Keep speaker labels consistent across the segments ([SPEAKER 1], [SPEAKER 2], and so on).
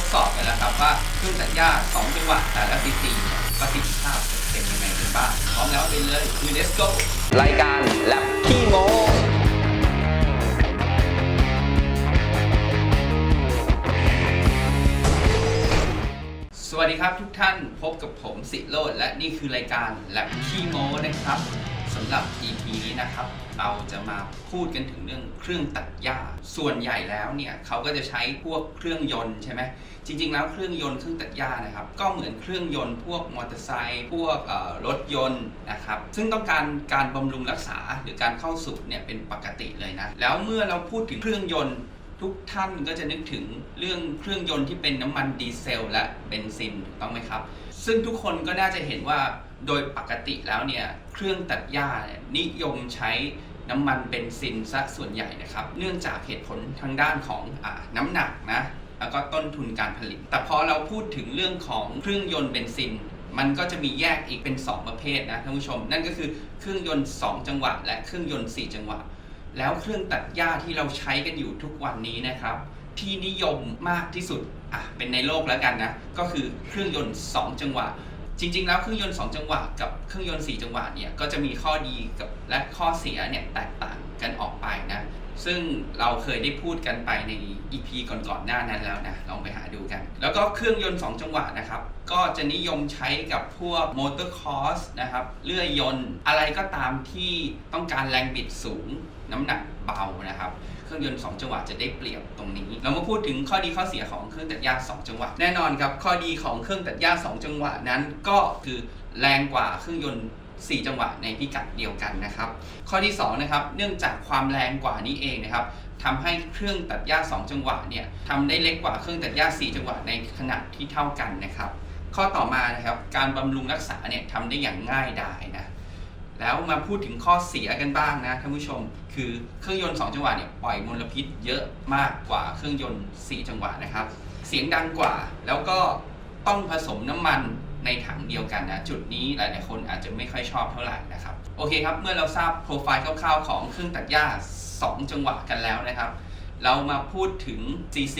[SPEAKER 1] ดสอบกันแล้วครับว่าเครื่องตัดหญ้า2จังหวะแต่ละซีซีเนี่ยประสิทธิภาพเป็นยังไงกันบ้างพร้อมแล้วไปเลยคือ let's go
[SPEAKER 2] รายการแลบขี้โม
[SPEAKER 1] สวัสดีครับทุกท่านพบกับผมสิโรดและนี่คือรายการแลบขี้โม้นะครับสำหรับ EP นี้นะครับ เราจะมาพูดกันถึงเรื่องเครื่องตัดหญ้า ส่วนใหญ่แล้วเนี่ยเขาก็จะใช้พวกเครื่องยนต์ใช่ไหมจริง ๆ แล้วเครื่องยนต์เครื่องตัดหญ้านะครับก็เหมือนเครื่องยนต์พวกมอเตอร์ไซค์พวกรถยนต์นะครับซึ่งต้องการการบำรุงรักษาหรือการเข้าสู่เนี่ยเป็นปกติเลยนะแล้วเมื่อเราพูดถึงเครื่องยนต์ทุกท่านก็จะนึกถึงเรื่องเครื่องยนต์ที่เป็นน้ำมันดีเซล และเบนซินถูกต้องไหมครับ ซึ่งทุกคนก็น่าจะเห็นว่า โดยปกติแล้วเนี่ยเครื่องตัดหญ้านิยมใช้น้ำมันเบนซินซะส่วนใหญ่นะครับ เนื่องจากเหตุผลทางด้านของอน้ำหนักนะแล้วก็ต้นทุนการผลิต แต่พอเราพูดถึงเรื่องของเครื่องยนต์เบนซิน มันก็จะมีแยกอีกเป็น 2 ประเภทนะท่านผู้ชม นั่นก็คือเครื่องยนต์ 2 จังหวะ และเครื่องยนต์ 4 จังหวะ แล้วเครื่องตัดหญ้าที่เราใช้กันอยู่ทุกวันนี้นะครับที่นิยมมากที่สุดอะเป็นในโลกแล้วกันนะก็คือเครื่องยนต์ 2 จังหวะ จริงๆ แล้วเครื่องยนต์ 2 จังหวะกับเครื่องยนต์ 4 จังหวะเนี่ยก็จะมีข้อดีกับและข้อเสียเนี่ยแตกต่างกันออกไปนะ ซึ่งเราเคยได้พูดกันไปใน EP ก่อนๆหน้านั้นแล้วนะลองไปหาดูกัน แล้วก็เครื่องยนต์ 2 จังหวะนะครับ ก็จะนิยมใช้กับพวกมอเตอร์คอร์สนะครับเลื่อยยนต์อะไรก็ตามที่ต้องการแรงบิดสูงน้ำหนักเบานะครับ เครื่องยนต์ 2 จังหวะจะได้เปรียบตรงนี้ เรามาพูดถึงข้อดีข้อเสียของเครื่องตัดหญ้า2 จังหวะ แน่นอนครับ ข้อดีของเครื่องตัดหญ้า2 จังหวะนั้นก็คือแรงกว่าเครื่องยนต์ 4 จังหวะในพิกัดเดียวกันนะครับ ข้อที่2นะครับ เนื่องจากความแรงกว่านี้เองนะครับทำให้เครื่องตัดหญ้า 2 จังหวะเนี่ยทำได้เล็กกว่าเครื่องตัดหญ้า 4 จังหวะในขนาดที่เท่ากันนะครับ ข้อต่อมานะครับ การบำรุงรักษาเนี่ยทำได้อย่างง่ายดายนะ แล้วมาพูดถึงข้อเสียกันบ้างนะท่านผู้ชม คือเครื่องยนต์ 2 จังหวะเนี่ยปล่อยมลพิษเยอะมากกว่าเครื่องยนต์ 4 จังหวะนะครับ เสียงดังกว่าแล้วก็ต้องผสมน้ำมันในถังเดียวกันนะจุดนี้หลาย ๆ คนอาจจะไม่ค่อยชอบเท่าไหร่นะครับโอเคครับเมื่อเราทราบโปรไฟล์คร่าว ๆ ของเครื่องตัดหญ้า 2 จังหวะกันแล้วนะครับ เรามาพูดถึง CC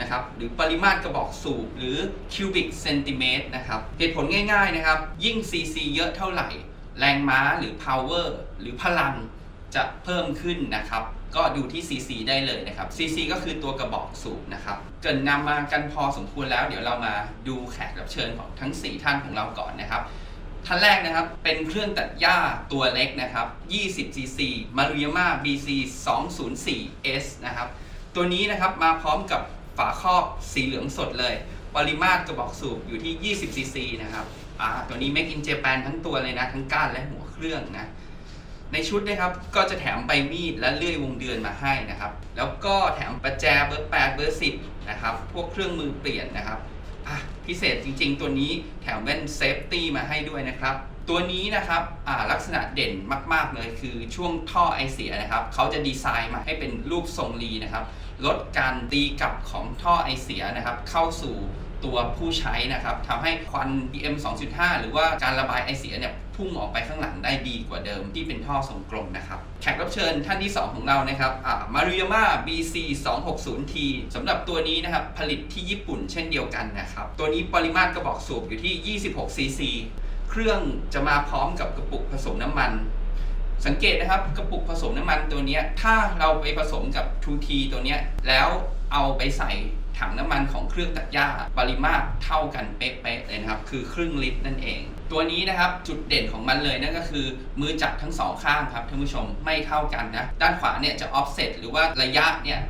[SPEAKER 1] นะครับหรือปริมาตรกระบอกสูบหรือ cubic centimeter นะครับเหตุผลง่าย ๆ นะครับ ยิ่ง CC เยอะเท่าไหร่ แรงม้าหรือ power หรือพลังจะเพิ่มขึ้นนะครับ ก็ดูที่ CC ได้เลยนะครับ CC ก็คือตัวกระบอกสูบนะครับ เกินนำมากันพอสมควรแล้ว เดี๋ยวเรามาดูแขกรับเชิญของทั้ง 4 ท่านของเราก่อนนะครับ ท่านแรกนะครับ เป็นเครื่องตัดหญ้าตัวเล็กนะครับ 20 cc Maruyama BC 204 S นะครับ ตัวนี้นะครับมาพร้อมกับฝาครอบสีเหลืองสดเลย ปริมาตรกระบอกสูบอยู่ที่ 20 cc นะครับ อ่าตัวนี้ Make in Japan ทั้งตัวเลยนะ ทั้งก้านและหัวเครื่องนะ ในชุดนะครับก็จะแถมใบมีดและเลื่อยวงเดือนมาให้นะครับ แล้วก็แถมประแจเบอร์ 8 เบอร์ 10 นะครับ พวกเครื่องมือเปลี่ยนนะครับอะพิเศษจริงๆ ตัวนี้แถมแว่นเซฟตี้มาให้ด้วยนะครับตัวนี้นะครับลักษณะเด่นมาก ๆ เลยคือช่วงท่อไอเสียนะครับ เขาจะดีไซน์มาให้เป็นรูปทรงรีนะครับ ลดการตีกลับของท่อไอเสียนะครับ เข้าสู่ ตัวผู้ใช้นะครับทำให้ควัน PM 2.5 หรือว่าการระบายไอเสียเนี่ยพุ่งออกไปข้างหลังได้ดีกว่าเดิมที่เป็นท่อทรงกลมนะครับแขกรับเชิญท่านที่ 2 ของเรานะครับมาริยาม่า BC 260T สำหรับตัวนี้นะครับ ผลิตที่ญี่ปุ่นเช่นเดียวกันนะครับ ตัวนี้ปริมาตรกระบอกสูบอยู่ที่ 26 cc เครื่องจะมาพร้อมกับกระปุกผสมน้ำมันสังเกตนะครับกระปุกผสมน้ำมันตัวนี้ถ้าเราไปผสมกับ 2T ตัวนี้แล้วเอาไปใส่ ถังน้ำมันของเครื่องตัดหญ้าปริมาตรเท่ากันเป๊ะๆเลยนะครับ คือครึ่งลิตรนั่นเอง ตัวนี้นะครับจุดเด่นของมันเลยนั่นก็คือ มือจับทั้งสองข้างครับท่านผู้ชมไม่เท่ากันนะ ด้านขวาเนี่ยจะ offset หรือว่าระยะเนี่ย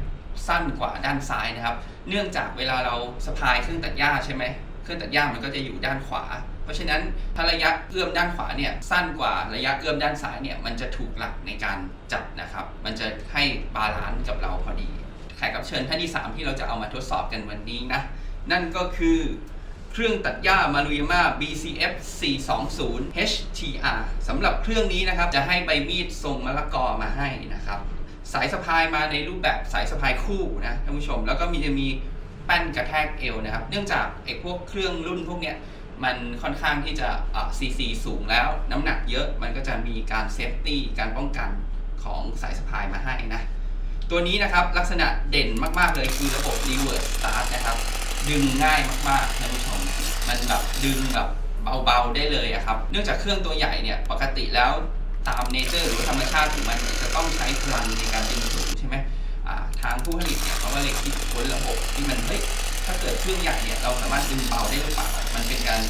[SPEAKER 1] สั้นกว่าด้านซ้ายนะครับ เนื่องจากเวลาเราสะพายเครื่องตัดหญ้าใช่ไหมเครื่องตัดหญ้ามันก็จะอยู่ด้านขวา เพราะฉะนั้นถ้าระยะเอื้อมด้านขวาเนี่ยสั้นกว่าระยะเอื้อมด้านซ้ายเนี่ยมันจะถูกหลักในการจับนะครับ มันจะให้บาลานซ์กับเราพอดี แขกรับเชิญท่านที่ 3 ที่เราจะเอามาทดสอบกันวันนี้นะ นั่นก็คือเครื่องตัดหญ้า Maruyama BCF 420 HTR สำหรับเครื่องนี้นะครับ จะให้ใบมีดทรงมะละกอมาให้นะครับ สายสะพายมาในรูปแบบสายสะพายคู่นะท่านผู้ชม แล้วก็มีจะมีแป้นกระแทกเอวนะครับ เนื่องจากไอ้พวกเครื่องรุ่นพวกเนี้ยมันค่อนข้างที่จะซีซีสูงแล้ว น้ำหนักเยอะมันก็จะมีการเซฟตี้การป้องกันของสายสะพายมาให้นะ ตัวนี้นะครับลักษณะเด่นมากๆเลยคือระบบ reverse start นะครับ ดึงง่ายมากๆท่านผู้ชม มันแบบดึงแบบเบาๆได้เลยอะครับ เนื่องจากเครื่องตัวใหญ่เนี่ยปกติแล้วตามเนเจอร์หรือธรรมชาติของมันจะต้องใช้พลังในการดึงสูงใช่ไหมทางผู้ผลิตเนี่ยเขาก็เลยคิดค้นระบบที่มันเฮ้ยถ้าเกิดเครื่องใหญ่เนี่ยเราสามารถดึงเบาได้หรือเปล่ามันเป็นการ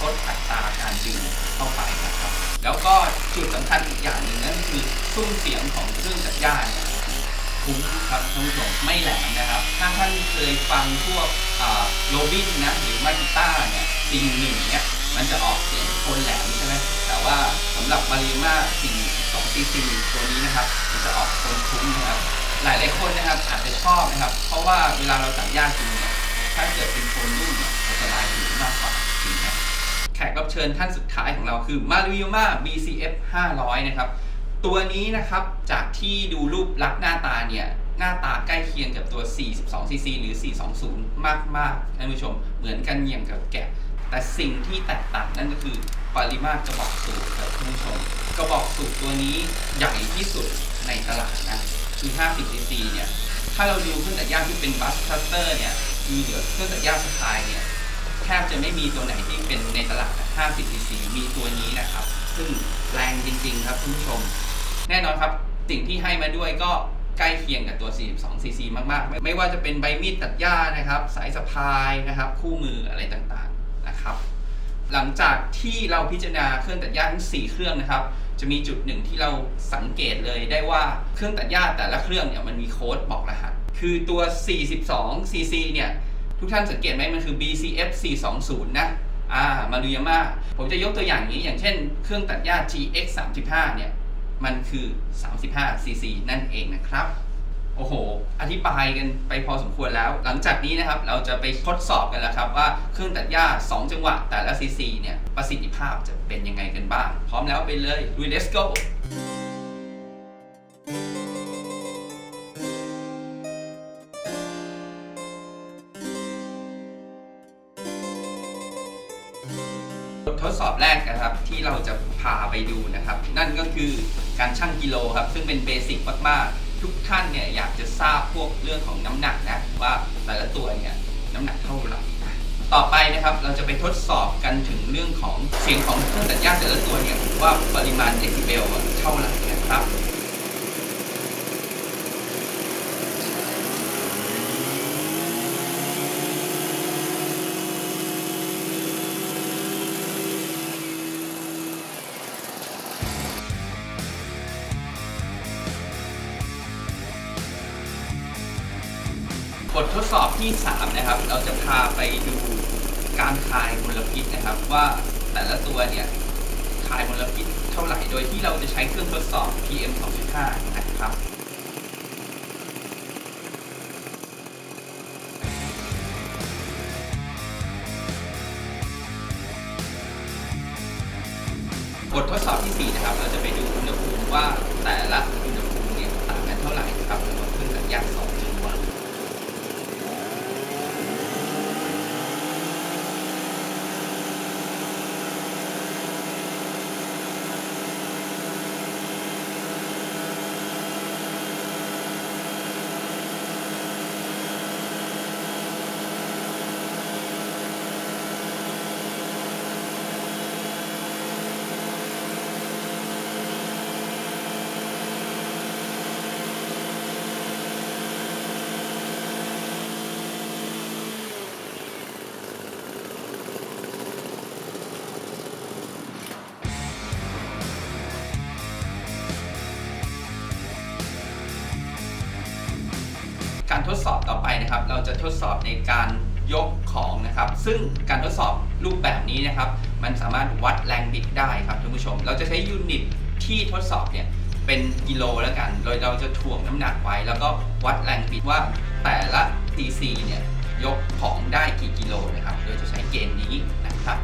[SPEAKER 1] ลดอัตราการดึงเข้าไปนะครับ แล้วก็จุดสำคัญอีกอย่างหนึ่งนั่นคือซุ้มเสียงของเครื่องจักรยานเนี่ย คุ้มครับท่านผู้ชมไม่แหลมนะครับ ถ้าท่านเคยฟังพวกโรบินนะหรือมากิต้าเนี่ยซีหนึ่งเนี่ยมันจะออกเสียงโทนแหลมใช่ไหมแต่ว่าสำหรับมาริมา42ซีซีตัวนี้นะครับมันจะออกโทนคุ้มนะครับหลายหลายคนนะครับอาจจะชอบนะครับ เพราะว่าเวลาเราตัดหญ้าจริงเนี่ยถ้าเกิดเป็นโทนนุ่มเนี่ยจะสบายหูมากกว่าจริงไหมแขกรับเชิญท่านสุดท้ายของเราคือมาริโอมา BCF 500 นะครับ ตัวนี้นะครับจากที่ดูรูปลักษณ์หน้าตาเนี่ยหน้าตาใกล้เคียงกับตัว 42cc หรือ 420 มากมากๆท่านผู้ชม เหมือนกันอย่างกับแกะ แต่สิ่งที่แตกต่างนั่นก็คือปริมาตรกระบอกสูบครับท่านผู้ชม กระบอกสูบตัวนี้ใหญ่ที่สุดในตลาดนะคือ 50cc เนี่ย ถ้าเราดูเครื่องตัดหญ้าที่เป็นบัสคัสเตอร์เนี่ย มีเหลือเครื่องตัดหญ้าสไตล์เนี่ย แทบจะไม่มีตัวไหนที่เป็นในตลาด 50 cc มีตัวนี้นะครับ ซึ่งแรงจริงๆ ครับคุณผู้ชม แน่นอนครับ สิ่งที่ให้มาด้วยก็ใกล้เคียงกับตัว 42 cc มากๆไม่ไม่ว่าจะเป็นใบมีดตัดหญ้านะครับ สายสะพายนะครับ คู่มืออะไรต่างๆนะครับ หลังจากที่เราพิจารณาเครื่องตัดหญ้าทั้ง 4 เครื่องนะครับ จะมีจุดหนึ่งที่เราสังเกตเลยได้ว่าเครื่องตัดหญ้าแต่ละเครื่องเนี่ยมันมีโค้ดบอกรหัส คือตัว 42 cc เนี่ยทุกท่านสังเกตไหมมันคือ BCF 420 นะอ่ามาดูยาม่าผมจะยกตัวอย่างนี้อย่างเช่น เครื่องตัดหญ้า GX 35เนี่ย มันคือ 35 cc นั่นเองนะครับ โอ้โห อธิบายกันไปพอสมควรแล้ว หลังจากนี้นะครับเราจะไปทดสอบกันแล้วครับว่าเครื่องตัดหญ้า 2 จังหวะแต่ละ cc เนี่ยประสิทธิภาพจะเป็นยังไงกันบ้าง พร้อมแล้วไปเลยลุย let's go ทดสอบแรกนะครับที่เราจะพาไปดูนะครับ นั่นก็คือการชั่งกิโลครับซึ่งเป็นเบสิกมากๆทุกท่านเนี่ยอยากจะทราบพวกเรื่องของน้ำหนักนะว่าแต่ละตัวเนี่ยน้ำหนักเท่าไหร่ต่อไปนะครับเราจะไปทดสอบกันถึงเรื่องของเสียงของเครื่องตัดหญ้าแต่ละตัวเนี่ยว่าปริมาณเดซิเบลเท่าไหร่นะครับ ททดสอบที่ 3 นะครับ เราจะพาไปดูการคายมลพิษนะครับ ว่าแต่ละตัวเนี่ยคายมลพิษเท่าไหร่โดยที่เราจะใช้เครื่องทดสอบ PM 2.5 นะครับบททดสอบที่ 4 นะครับ เราจะไปดูอุณหภูมิว่า นะครับ เราจะทดสอบในการยกของนะครับ ซึ่งการทดสอบรูปแบบนี้นะครับ มันสามารถวัดแรงบิดได้ครับท่านผู้ชม เราจะใช้ยูนิตที่ทดสอบเนี่ยเป็นกิโลแล้วกัน โดยเราจะถ่วงน้ำหนักไว้ แล้วก็วัดแรงบิดว่าแต่ละซีซีเนี่ยยกของได้กี่กิโลนะครับ โดยจะใช้เกณฑ์นี้นะครับ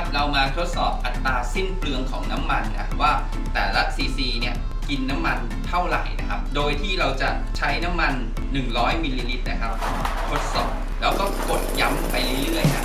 [SPEAKER 2] ค
[SPEAKER 1] รับ เรามาทดสอบอัตราสิ้นเปลืองของน้ำมันนะว่าแต่ละซีซีเนี่ยกินน้ำมันเท่าไหร่นะครับ โดยที่เราจะใช้น้ำมัน 100มิลลิลิตรนะครับ ทดสอบ แล้วก็กดย้ำไปเรื่อยๆนะ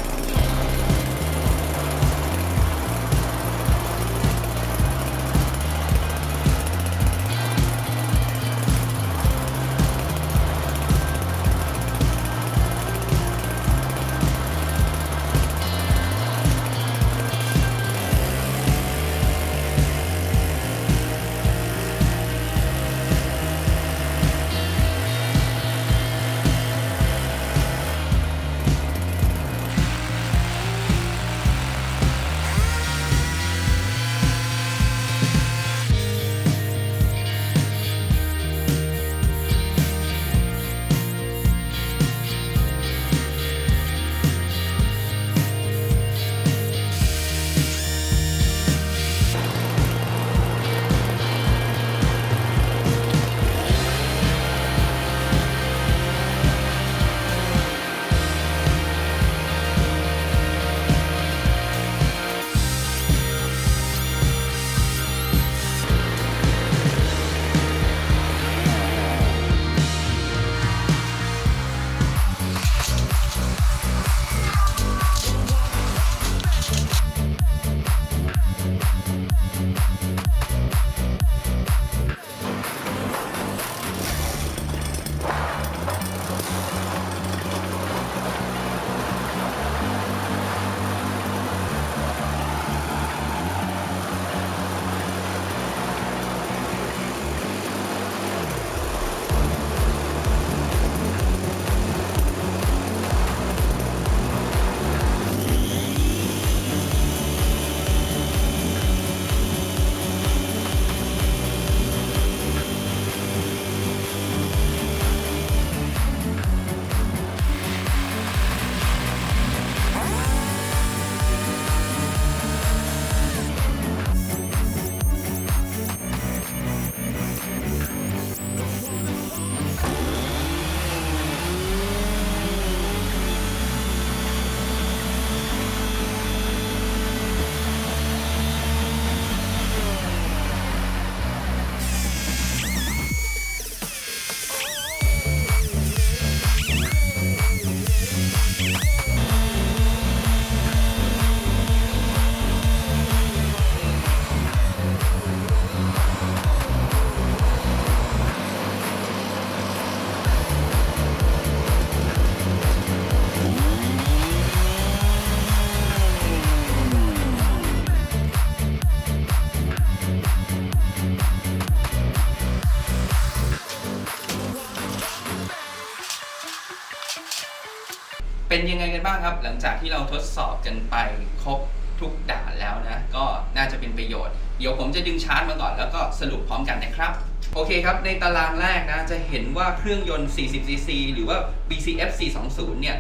[SPEAKER 1] หลังจากที่เราทดสอบกันไปครบทุกด่านแล้วนะ ก็น่าจะเป็นประโยชน์ เดี๋ยวผมจะดึงชาร์จมาก่อนแล้วก็สรุปพร้อมกันนะครับ โอเคครับ ในตารางแรกนะ จะเห็นว่าเครื่องยนต์ 40cc หรือว่า BCF 420 เนี่ย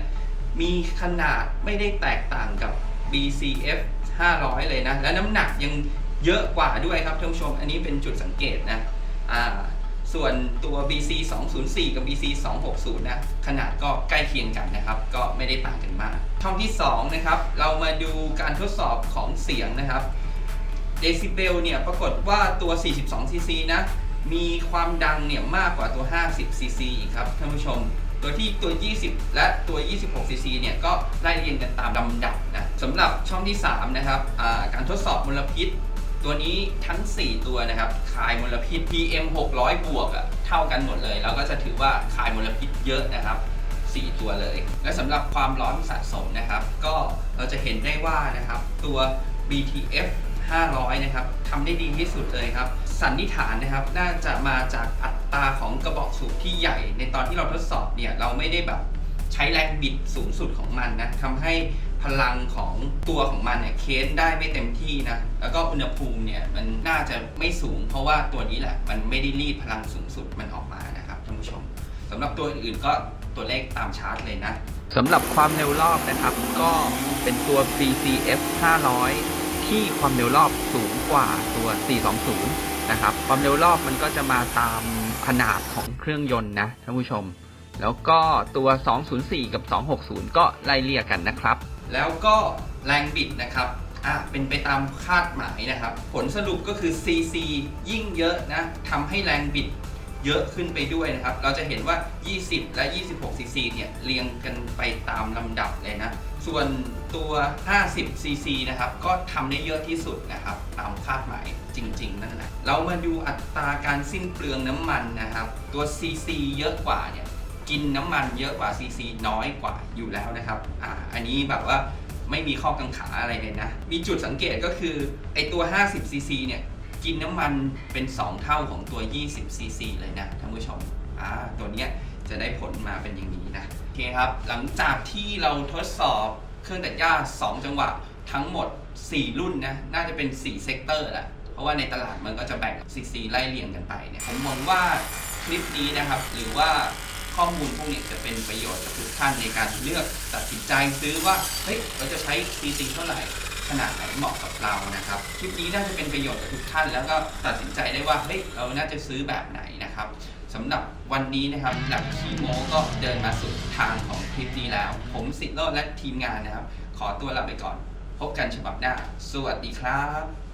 [SPEAKER 1] มีขนาดไม่ได้แตกต่างกับ BCF 500 เลยนะ และน้ำหนักยังเยอะกว่าด้วยครับท่านผู้ชม อันนี้เป็นจุดสังเกตนะ อ่า ส่วนตัว BC 204กับ BC 260นะขนาดก็ใกล้เคียงกันนะครับ ก็ไม่ได้ต่างกันมาก ช่องที่2นะครับเรามาดูการทดสอบของเสียงนะครับเดซิเบลเนี่ยปรากฏว่าตัว 42ซีซีนะมีความดังเนี่ยมากกว่าตัว 50ซีซีอีกครับท่านผู้ชมโดยที่ตัว 20 และตัว 26ซีซีเนี่ยก็ไล่เรียงกันตามลำดับนะสำหรับช่องที่ 3 นะครับการทดสอบมลพิษ ตัวนี้ทั้ง 4 ตัวนะครับคายมลพิษ PM 600 บวกอะเท่ากันหมดเลยแล้วก็จะถือว่าคายมลพิษเยอะนะครับ 4 ตัวเลย และสำหรับความร้อนสะสมนะครับ ก็เราจะเห็นได้ว่านะครับ ตัว BTF 500 นะครับทำได้ดีที่สุดเลยครับ สันนิษฐานนะครับ น่าจะมาจากอัตราของกระบอกสูบที่ใหญ่ ในตอนที่เราทดสอบเนี่ย เราไม่ได้แบบใช้แรงบิดสูงสุดของมันนะทำให้ พลังของตัวของมันเนี่ยเค้นได้ไม่เต็มที่นะ แล้วก็อุณหภูมิเนี่ยมันน่าจะไม่สูง เพราะว่าตัวนี้แหละมันไม่ได้รีดพลังสูงสุดมันออกมานะครับท่านผู้ชมสำหรับตัวอื่นๆก็ตัวเลขตามชาร์ตเลยนะ
[SPEAKER 2] สำหรับความเร็วรอบนะครับ ก็เป็นตัว BCF 500 ที่ความเร็วรอบสูงกว่าตัว 420 นะครับ ความเร็วรอบมันก็จะมาตามขนาดของเครื่องยนต์นะท่านผู้ชม แล้วก็ตัว 204 กับ 260 ก็ไล่เลี่ยกันนะครับ
[SPEAKER 1] แล้วก็แรงบิดนะครับอะเป็นไปตามคาดหมายนะครับ ผลสรุปก็คือ CC ยิ่งเยอะนะทำให้แรงบิดเยอะขึ้นไปด้วยนะครับ เราจะเห็นว่า 20 และ 26 cc เนี่ย เรียงกันไปตามลำดับเลยนะ ส่วนตัว 50 cc นะครับ ก็ทำได้เยอะที่สุดนะครับ ตามคาดหมายจริง ๆ นั่นแหละ เรามาดูอัตราการสิ้นเปลืองน้ำมันนะครับ ตัว cc เยอะกว่าเนี่ย กินน้ำมันเยอะกว่า cc น้อยกว่าอยู่แล้วนะครับอ่าอันนี้แบบว่าไม่มีข้อกังขาอะไรเลยนะ มีจุดสังเกตก็คือไอตัว 50 cc เนี่ย กินน้ำมันเป็น 2 เท่าของตัว 20 cc เลยนะท่านผู้ชมอ่าตัวเนี้ยจะได้ผลมาเป็นอย่างนี้นะโอเคครับ หลังจากที่เราทดสอบเครื่องตัดหญ้า 2 จังหวะทั้งหมด 4 รุ่นนะ น่าจะเป็น 4 เซกเตอร์แหละเพราะว่าในตลาดมันก็จะแบ่ง cc ไล่เรียงกันไปเนี่ย ผมมองว่าคลิปนี้นะครับ หรือว่า ข้อมูลพวกนี้จะเป็นประโยชน์กับทุกท่านในการเลือกตัดสินใจซื้อว่าเฮ้ยเราจะใช้ cc เท่าไหร่ขนาดไหนเหมาะกับเรานะครับคลิปนี้น่าจะเป็นประโยชน์กับทุกท่านแล้วก็ตัดสินใจได้ว่าเฮ้ยเราน่าจะซื้อแบบไหนนะครับสำหรับวันนี้นะครับหลักคีโมก็เดินมาสุดทางของคลิปนี้แล้ว ผมสิทธิ์โลดและทีมงานนะครับ ขอตัวลาไปก่อน พบกันฉบับหน้า สวัสดีครับ